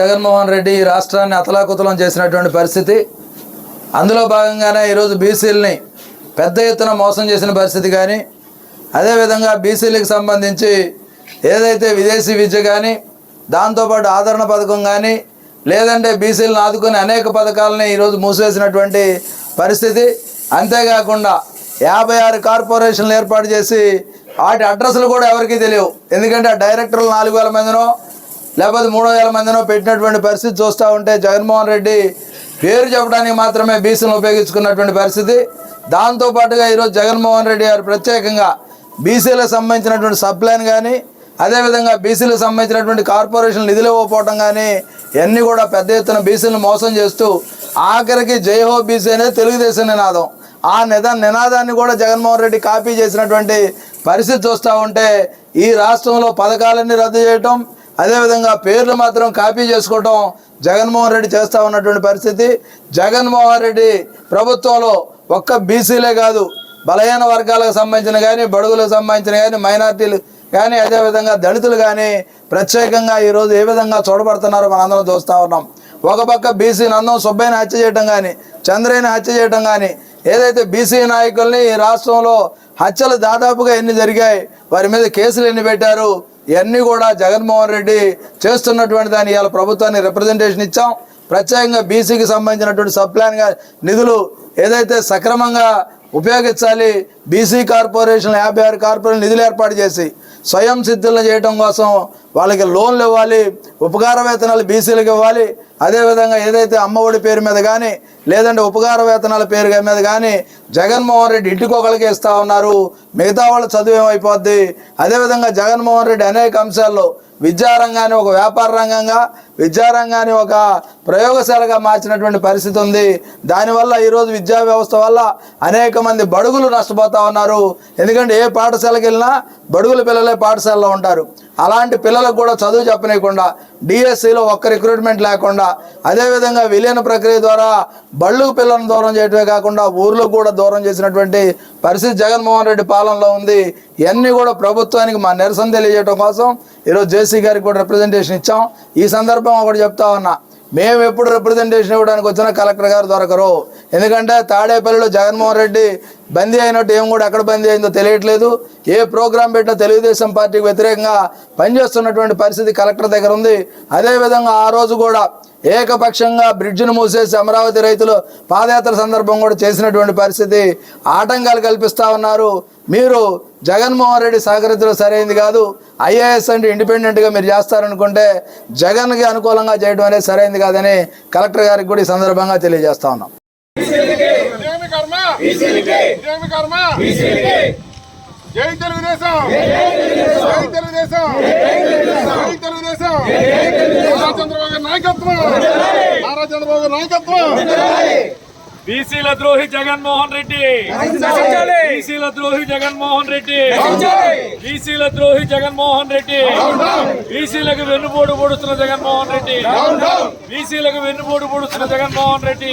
జగన్మోహన్ రెడ్డి ఈ రాష్ట్రాన్ని అతలాకుతలం చేసినటువంటి పరిస్థితి. అందులో భాగంగానే ఈరోజు బీసీలని పెద్ద ఎత్తున మోసం చేసిన పరిస్థితి కానీ అదేవిధంగా బీసీలకు సంబంధించి ఏదైతే విదేశీ విద్య కానీ దాంతోపాటు ఆదరణ పథకం కానీ లేదంటే బీసీలను ఆదుకునే అనేక పథకాలని ఈరోజు మూసివేసినటువంటి పరిస్థితి. అంతేకాకుండా యాభై ఆరు కార్పొరేషన్లు ఏర్పాటు చేసి వాటి అడ్రస్లు కూడా ఎవరికీ తెలియవు. ఎందుకంటే ఆ డైరెక్టర్లు నాలుగు వేల మందినో లేకపోతే మూడు వేల మందినో పెట్టినటువంటి పరిస్థితి చూస్తూ ఉంటే జగన్మోహన్ రెడ్డి పేరు చెప్పడానికి మాత్రమే బీసీలను ఉపయోగించుకున్నటువంటి పరిస్థితి. దాంతోపాటుగా ఈరోజు జగన్మోహన్ రెడ్డి గారు ప్రత్యేకంగా బీసీలకు సంబంధించినటువంటి సప్లైన్ కానీ అదేవిధంగా బీసీలకు సంబంధించినటువంటి కార్పొరేషన్ నిధులు ఇవ్వకపోవటం కానీ ఇవన్నీ కూడా పెద్ద ఎత్తున బీసీలను మోసం చేస్తూ ఆఖరికి జైహో బీసీ అనేది తెలుగుదేశం నినాదం. ఆ నిదా నినాదాన్ని కూడా జగన్మోహన్ రెడ్డి కాపీ చేసినటువంటి పరిస్థితి చూస్తూ ఉంటే ఈ రాష్ట్రంలో పథకాలన్నీ రద్దు చేయటం అదేవిధంగా పేర్లు మాత్రం కాపీ చేసుకోవటం జగన్మోహన్ రెడ్డి చేస్తూ ఉన్నటువంటి పరిస్థితి. జగన్మోహన్ రెడ్డి ప్రభుత్వంలో ఒక్క బీసీలే కాదు బలహీన వర్గాలకు సంబంధించిన కానీ బడుగులకు సంబంధించిన కానీ మైనార్టీలు కానీ అదేవిధంగా దళితులు కానీ ప్రత్యేకంగా ఈరోజు ఏ విధంగా చూడబడుతున్నారో మనందరం చూస్తూ ఉన్నాం. ఒక పక్క బీసీ నందం సుబ్బయ్యని హత్య చేయటం కానీ చంద్రయ్యని హత్య చేయటం కానీ ఏదైతే బీసీ నాయకుల్ని ఈ రాష్ట్రంలో హత్యలు దాదాపుగా ఎన్ని జరిగాయి వారి మీద కేసులు ఎన్ని పెట్టారు ఇవన్నీ కూడా జగన్మోహన్ రెడ్డి చేస్తున్నటువంటి దాన్ని ఇవాళ ప్రభుత్వాన్ని రిప్రజెంటేషన్ ఇచ్చాం. ప్రత్యేకంగా బీసీకి సంబంధించినటువంటి సప్లాన్గా నిధులు ఏదైతే సక్రమంగా ఉపయోగించాలి బీసీ కార్పొరేషన్ యాభై ఆరు కార్పొరేషన్ నిధులు ఏర్పాటు చేసి స్వయం సిద్ధులను చేయడం కోసం వాళ్ళకి లోన్లు ఇవ్వాలి ఉపకార వేతనాలు బీసీలకు ఇవ్వాలి. అదేవిధంగా ఏదైతే అమ్మఒడి పేరు మీద కానీ లేదంటే ఉపకార వేతనాల పేరు మీద కానీ జగన్మోహన్ రెడ్డి ఇంటికి ఇస్తూ ఉన్నారు. మిగతా వాళ్ళ చదువు ఏమైపోద్ది? అదేవిధంగా జగన్మోహన్ రెడ్డి అనేక అంశాల్లో విద్యారంగాన్ని ఒక వ్యాపార రంగంగా విద్యారంగాన్ని ఒక ప్రయోగశాలగా మార్చినటువంటి పరిస్థితి ఉంది. దానివల్ల ఈరోజు విద్యా వ్యవస్థ వల్ల అనేక మంది బడుగులు నష్టపోతా ఉన్నారు. ఎందుకంటే ఏ పాఠశాలకు వెళ్ళినా బడుగుల పిల్లలే పాఠశాలలో ఉంటారు. అలాంటి పిల్లలకు కూడా చదువు చెప్పనీయకుండా డిఎస్సిలో ఒక్క రిక్రూట్మెంట్ లేకుండా అదేవిధంగా విలీన ప్రక్రియ ద్వారా బళ్ళు పిల్లలను దూరం చేయడమే కాకుండా ఊర్లకు కూడా దూరం చేసినటువంటి పరిస్థితి జగన్మోహన్ రెడ్డి పాలనలో ఉంది. ఇవన్నీ కూడా ప్రభుత్వానికి మా నిరసన తెలియజేయడం కోసం ఈరోజు జేసీ గారికి కూడా రిప్రజెంటేషన్ ఇచ్చాం. ఈ సందర్భం ఒకటి చెప్తా ఉన్నా. మేము ఎప్పుడు రిప్రజెంటేషన్ ఇవ్వడానికి వచ్చినా కలెక్టర్ గారు దొరకరు. ఎందుకంటే తాడేపల్లిలో జగన్మోహన్ రెడ్డి బందీ అయినట్టు ఏం కూడా ఎక్కడ బందీ అయిందో తెలియట్లేదు. ఏ ప్రోగ్రాం పెట్టినా తెలుగుదేశం పార్టీకి వ్యతిరేకంగా పనిచేస్తున్నటువంటి పరిస్థితి కలెక్టర్ దగ్గర ఉంది. అదేవిధంగా ఆ రోజు కూడా ఏకపక్షంగా బ్రిడ్జ్ను మూసేసి అమరావతి రైతులు పాదయాత్ర సందర్భం కూడా చేసినటువంటి పరిస్థితి ఆటంకాలు కల్పిస్తూ ఉన్నారు. మీరు జగన్మోహన్ రెడ్డి సహకరించడం సరైంది కాదు. ఐఏఎస్ అంటే ఇండిపెండెంట్గా మీరు చేస్తారనుకుంటే జగన్కి అనుకూలంగా చేయడం అనేది సరైంది కాదని కలెక్టర్ గారికి కూడా ఈ సందర్భంగా తెలియజేస్తా ఉన్నాం. ఇదేమి కర్మ. ఇదేమి కర్మ జై తెలుగుదేశం. జై తెలుగుదేశం. జై తెలుగుదేశం. నారా చంద్రబాబు గారి నాయకత్వం. నారా చంద్రబాబు గారి నాయకత్వం. బీసీల ద్రోహి జగన్మోహన్ రెడ్డి. బీసీల ద్రోహి జగన్మోహన్ రెడ్డి. బీసీల ద్రోహి జగన్మోహన్ రెడ్డి. బీసీలకు వెన్నుపోటు పొడుస్తున్న జగన్మోహన్ రెడ్డి. బీసీలకు వెన్నుపోటు పొడుస్తున్న జగన్మోహన్ రెడ్డి.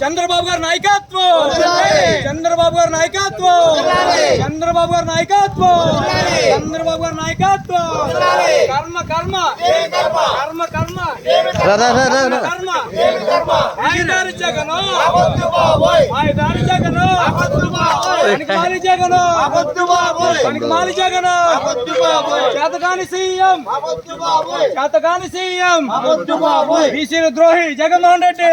చంద్రబాబు గారి నాయకత్వం! చంద్రబాబు గారి నాయకత్వం! చంద్రబాబు గారి నాయకత్వం! చంద్రబాబు గారి నాయకత్వం! కర్మ కర్మ! కర్మ? కర్మ కర్మ! ఆయుధాలు జగను! ఆయుధాలు జగను! మాలి జగను! మాలి జగను! చేతకాని సీఎం! చేతకాని సీఎం! బీసీ ద్రోహి జగన్మోహన్ రెడ్డి!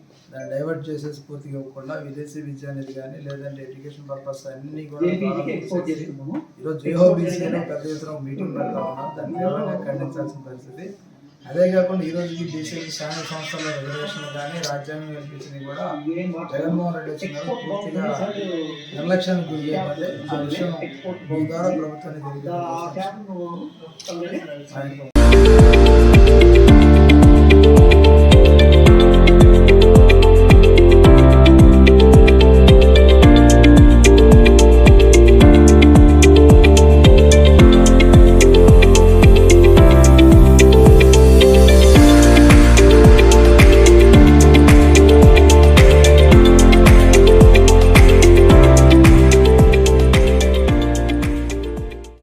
దాన్ని డైవర్ట్ చేసేసి పూర్తిగా ఇవ్వకుండా విదేశీ విద్య అనేది కానీ లేదంటే ఎడ్యుకేషన్ పర్పస్ అన్ని కూడా ఈరోజు జియో బీసీలో పెద్ద ఎత్తున మీటింగ్ పెడతా ఉన్నారు దాన్ని తీవ్రంగా ఖండించాల్సిన పరిస్థితి. అదే కాకుండా ఈ రోజుకి బీసీలకి స్థానిక సంస్థల రిజర్వేషన్ కానీ రాజ్యాంగం కల్పించినవి కూడా జగన్మోహన్ రెడ్డి వచ్చినారు పూర్తిగా నిర్లక్ష్యానికి గురి చేయబడ్డాయి. ఆ విషయం మీ ద్వారా ప్రభుత్వాన్ని ఆయనకు